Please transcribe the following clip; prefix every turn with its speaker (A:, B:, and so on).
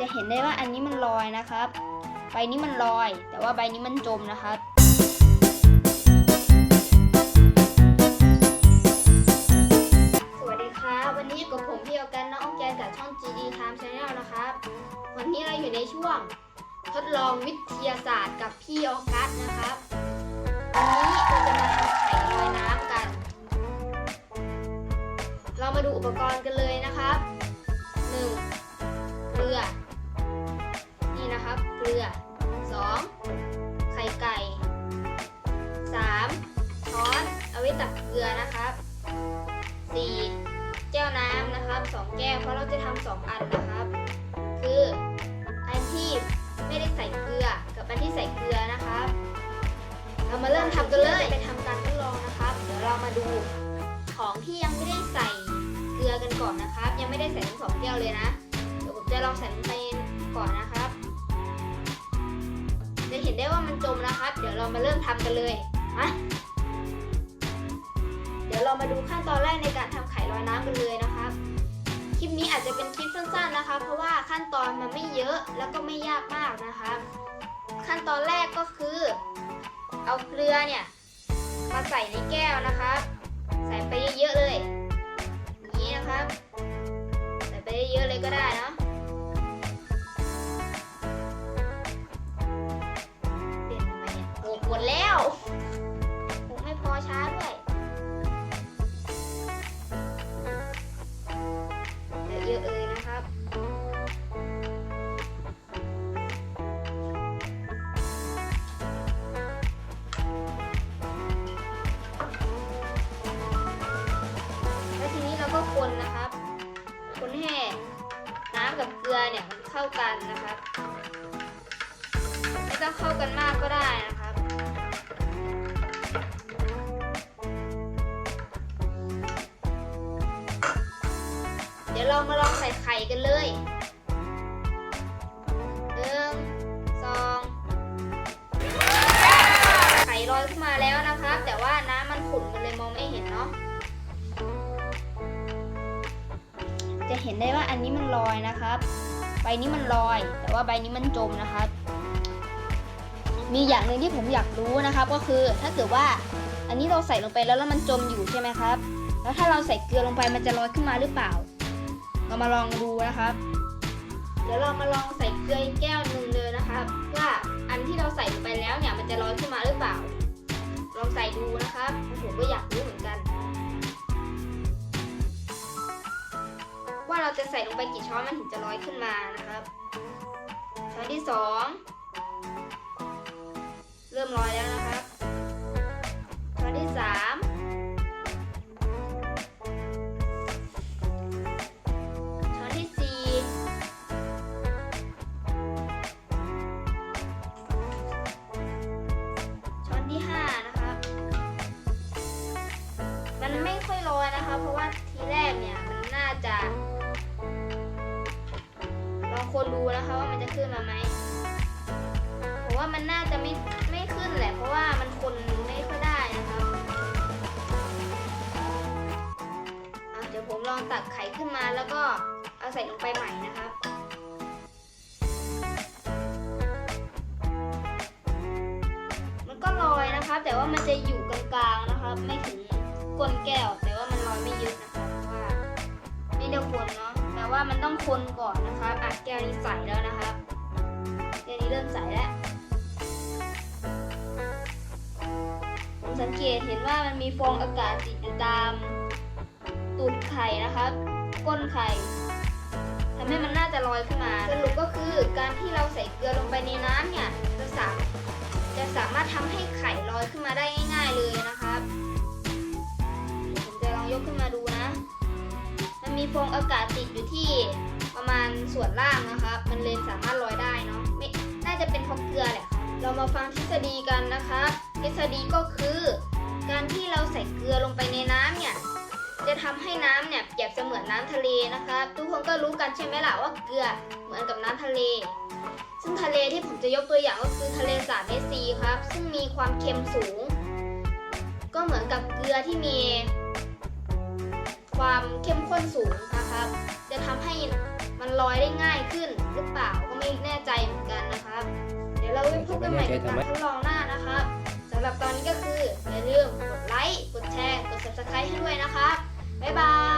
A: จะเห็นได้ว่าอันนี้มันลอยนะครับ ใบนี้มันลอย แต่ว่าใบนี้มันจมนะครับสวัสดีครับวันนี้อยู่กับผมพี่ออกันน้ององแกนจากช่อง GD Time Channel นะครับ วันนี้เราอยู่ในช่วงทดลองวิทยาศาสตร์กับพี่ออกัสนะครับ วันนี้เราจะมาทำไข่ลอยน้ำกัน เรามาดูอุปกรณ์กันเลยนะครับ 1. ลือ 2. ไข่ไก่ 3. ช้อนเอาไว้ตักเกลือนะครับ 4. แก้วน้ำนะครับสองแก้วเพราะเราจะทำสองอันนะครับ คืออันที่ไม่ได้ใส่เกลือกับอันที่ใส่เกลือนะครับ เรามาเริ่มทำกันเลยไปทำการทดลองนะครับ เดี๋ยวเรามาดูของที่ยังไม่ได้ใส่เกลือกันก่อนนะครับ ยังไม่ได้ใส่ทั้งสองแก้วเลยนะเดี๋ยวผมจะลองใส่ลงไปก่อนนะครับ จะเห็นได้ว่ามันจมนะครับ เดี๋ยวเรามาเริ่มทำกันเลยมาเดี๋ยวเรามาดูขั้นตอนแรกในการทำไข่ลอยน้ำกันเลยนะครับ คลิปนี้อาจจะเป็นคลิปสั้นๆนะคะ เพราะว่าขั้นตอนมันไม่เยอะแล้วก็ไม่ยากมากนะครับขั้นตอนแรกก็คือ เอาเกลือเนี่ยมาใส่ในแก้วนะครับ ใส่ไปเยอะๆเลยอย่างนี้นะครับ ใส่ไปเยอะๆเลยก็ได้นะ หมดแล้วโอ้ไม่พอช้าด้วยเยอะๆเลยนะครับแล้วทีนี้เราก็คนนะครับ คนให้น้ำกับเกลือเนี่ยมันเข้ากันนะครับ ไม่ต้องเข้ากันมากก็ได้นะครั เรามาลองใส่ไข่กันเลยหนึ่งสองไข่ลอยขึ้นมาแล้วนะครับแต่ว่าน้ำมันขุ่นมันเลยมองไม่เห็นเนาะจะเห็นได้ว่าอันนี้มันลอยนะครับ ใบนี้มันลอย แต่ว่าใบนี้มันจมนะครับ มีอย่างหนึ่งที่ผมอยากรู้นะครับ ก็คือถ้าเกิดว่าอันนี้เราใส่ลงไปแล้วแล้วมันจมอยู่ใช่ไหมครับ แล้วถ้าเราใส่เกลือลงไปมันจะลอยขึ้นมาหรือเปล่า เรามาลองดูนะครับ เดี๋ยวเรามาลองใส่เกลืออีกแก้วหนึ่งเลยนะครับ ว่าอันที่เราใส่ลงไปแล้วเนี่ยมันจะลอยขึ้นมาหรือเปล่า ลองใส่ดูนะครับผมก็อยากรู้เหมือนกัน ว่าเราจะใส่ลงไปกี่ช้อนมันถึงจะลอยขึ้นมานะครับ ช้อนที่สองเริ่มลอยแล้วนะครับ ลองคนดูนะคะว่ามันจะขึ้นมาไหมผมว่ามันน่าจะไม่ไม่ขึ้นแหละ เพราะว่ามันคนไม่ค่อยได้นะครับอะเดี๋ยวผมลองตักไข่ขึ้นมาแล้วก็เอาใส่ลงไปใหม่นะครับมันก็ลอยนะครับแต่ว่ามันจะอยู่กลางๆนะครับ ไม่ถึงก้นแก้ว แต่ว่ามันลอยไม่เยอะนะครับเพราะว่าไม่ได้คนเนาะ ว่ามันต้องคนก่อนนะครับอะแก้วนี้ใสแล้วนะครับแก้วนี้เริ่มใสแล้วผมสังเกตเห็นว่ามันมีฟองอากาศติดอยู่ตามตูดไข่นะครับก้นไข่ทำให้มันน่าจะลอยขึ้นมาสรุปก็คือการที่เราใส่เกลือลงไปในน้ำเนี่ยจะสามจะสามารถทำให้ไข่ลอยขึ้นมาได้ง่าย ๆเลยนะครับผมจะลองยกขึ้นมาดู มีฟองอากาศติดอยู่ที่ประมาณส่วนล่างนะครับ มันเลยสามารถลอยได้เนาะไม่น่าจะเป็นเพราะเกลือแหละ เรามาฟังทฤษฎีกันนะครับ ทฤษฎีก็คือ การที่เราใส่เกลือลงไปในน้ำเนี่ยจะทำให้น้ำเนี่ยเปรียบเสมือนน้ำทะเลนะครับ ทุกคนก็รู้กันใช่ไหมล่ะว่าเกลือเหมือนกับน้ำทะเล ซึ่งทะเลที่ผมจะยกตัวอย่างก็คือทะเลสาบเมซีครับ ซึ่งมีความเค็มสูง ก็เหมือนกับเกลือที่มี ความเข้มข้นสูงนะครับ จะทำให้มันลอยได้ง่ายขึ้นหรือเปล่าก็ไม่แน่ใจเหมือนกันนะครับ เดี๋ยวเราไปพบกันใหม่กับการทดลองหน้านะครับสำหรับตอนนี้ก็คืออย่าลืมกดไลค์กดแชร์กด subscribe ให้ด้วยนะครับบ๊ายบาย